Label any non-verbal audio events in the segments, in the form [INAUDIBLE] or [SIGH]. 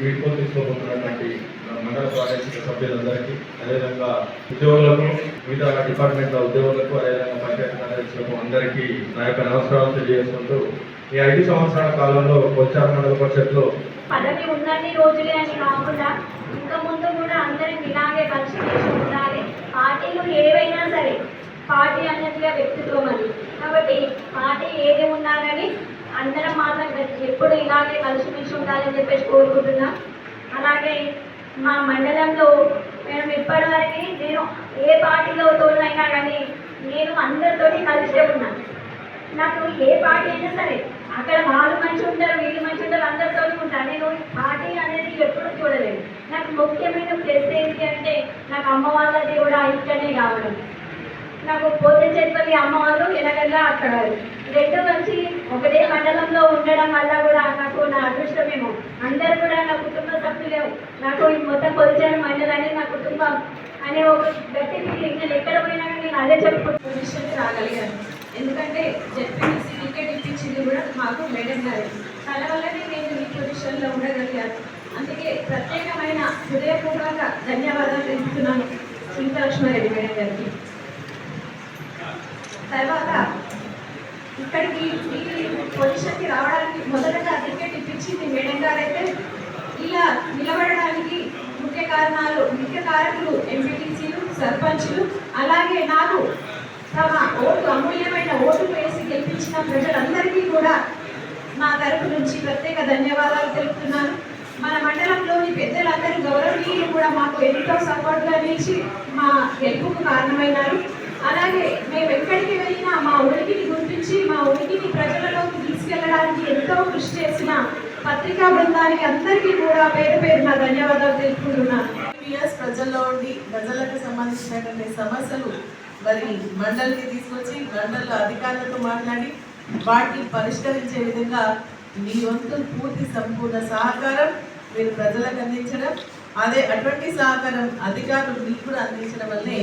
వీడ్కోలు తీసుకోబోతున్నటువంటి మండల ప్రాదేశిక సభ్యులందరికీ అదేవిధంగా ఉద్యోగులకు వివిధ డిపార్ట్మెంట్ల ఉద్యోగులకు అదేవిధంగా పంచాయతీ కార్యదర్శులకు అందరికీ నా యొక్క నమస్కారాలు తెలియజేసుకుంటూ ఈ ఐదు సంవత్సరాల కాలంలో కొచ్చారు మండల పరిషత్లో పదవి ఉందని రోజులే అని కాకుండా ఇంకా ముందు కూడా అందరం ఇలాగే కలిసి ఉండాలి. పార్టీలు ఏవైనా సరే పార్టీ అన్నట్టుగా వ్యక్తిత్వం అది. కాబట్టి పార్టీ ఏది ఉన్నా కానీ అందరం మాత్రం ఎప్పుడు ఇలాగే కలిసిమెలిసి ఉండాలని చెప్పేసి కోరుకుంటున్నా. అలాగే మా మండలంలో మేము ఇప్పటివరకు నేను ఏ పార్టీలో తోడైనా కానీ నేను అందరితోటి కలిసే ఉన్నా. నాకు ఏ పార్టీ అయినా సరే అక్కడ వాళ్ళు మంచి ఉంటారు వీళ్ళు మంచి ఉంటారు అందరితో ఉంటారు. నేను పార్టీ అనేది ఎప్పుడు చూడలేదు. నాకు ముఖ్యమైన ప్లేస్ ఏంటి అంటే నాకు అమ్మ వాళ్ళ కూడా ఇక్కడనే కావడం. నాకు పోతే అమ్మవారు అమ్మ అక్కడ రెండు మంచి ఒకటే మండలంలో ఉండడం వల్ల కూడా నాకు నా అదృష్టమేమో అందరు కూడా నా కుటుంబ సభ్యులే. నాకు ఈ మొత్తం కొలిచాను మండలాన్ని నా కుటుంబం అనే ఒక గట్టి నేను ఎక్కడ పోయినా నేను అదే చెప్పుకుంటున్నాను పొజిషన్కి రాగలిగాను. ఎందుకంటే జెడ్పీటీసీ వికెట్ ఇప్పించింది కూడా మాకు మేడం గారు. తన వల్లనే నేను ఈ పొజిషన్లో ఉండగలిగాను. అందుకే ప్రత్యేకమైన హృదయపూర్వక ధన్యవాదాలు తెలుపుతున్నాను. సునీతలక్ష్మారెడ్డి మేడం గారికి. తర్వాత ఇక్కడికి ఈ పొజిషన్కి రావడానికి మొదటగా టికెట్ ఇప్పించింది మేడం గారైతే ఇలా నిలబడడానికి ముఖ్య కారణాలు ముఖ్య కారకులు ఎంపీటీసీలు సర్పంచులు అలాగే నాకు తమ ఓటు అమూల్యమైన ఓటు వేసి గెలిపించిన ప్రజలందరికీ కూడా మా తరపు నుంచి ప్రత్యేక ధన్యవాదాలు తెలుపుతున్నాను. మన మండలంలోని పెద్దలందరూ గౌరవనీయులు కూడా మాకు ఎంతో సపోర్ట్గా నిలిచి మా గెలుపుకు కారణమైనారు అలాగే మేము ఎక్కడికి వెళ్ళినా మా ఉనికిని గుర్తించి మా ఉనికిని ప్రజలలోకి తీసుకెళ్ళడానికి ఎంతో కృషి చేసిన పత్రికా బృందానికి అందరికీ కూడా పేరు పేరు నా ధన్యవాదాలు తెలుపుకుంటున్నాను. ఇయర్స్ ప్రజల్లో ఉండి ప్రజలకు సంబంధించినటువంటి సమస్యలు మరి మండలికి తీసుకొచ్చి మండల అధికారులతో మాట్లాడి వాటిని పరిష్కరించే విధంగా మీ వంతు పూర్తి సంపూర్ణ సహకారం మీరు ప్రజలకు అందించడం అదే అటువంటి సహకారం అధికారులు మీకు కూడా అందించడం వల్లే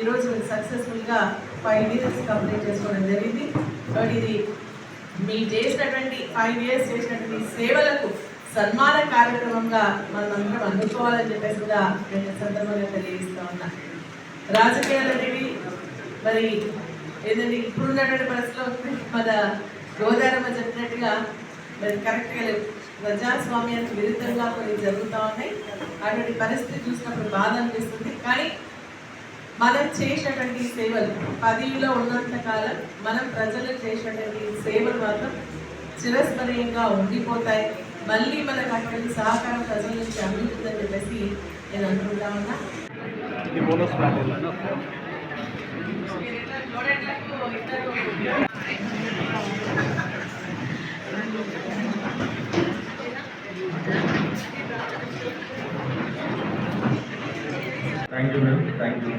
ఈరోజు మీరు సక్సెస్ఫుల్గా ఫైవ్ ఇయర్స్ కంప్లీట్ చేసుకోవడం జరిగింది. బట్ ఇది మీ చేసినటువంటి ఫైవ్ ఇయర్స్ చేసినటువంటి సేవలకు సన్మాన కార్యక్రమంగా మనం అందరం అందుకోవాలని చెప్పేసి కూడా నేను సందర్భంగా తెలియజేస్తా ఉన్నా. రాజకీయాలు అనేవి మరి ఏదంటే ఇప్పుడున్నటువంటి పరిస్థితిలో మన గోదారమ్మ చెప్పినట్టుగా మరి కరెక్ట్గా లేవు. ప్రజాస్వామ్యానికి విరుద్ధంగా కొన్ని జరుగుతూ ఉన్నాయి. అటువంటి పరిస్థితి చూసినప్పుడు బాధ అనిపిస్తుంది. కానీ మనం చేసినటువంటి సేవలు పదవిలో ఉన్నంత కాలం మనం ప్రజలకు చేసినటువంటి సేవలు మాత్రం చిరస్మరణీయంగా ఉండిపోతాయి. మళ్ళీ మనకు అటువంటి సహకారం ప్రజల నుంచి అందుతుందని చెప్పేసి నేను అనుకుంటా ఉన్నా. [LAUGHS] Thank you madam thank you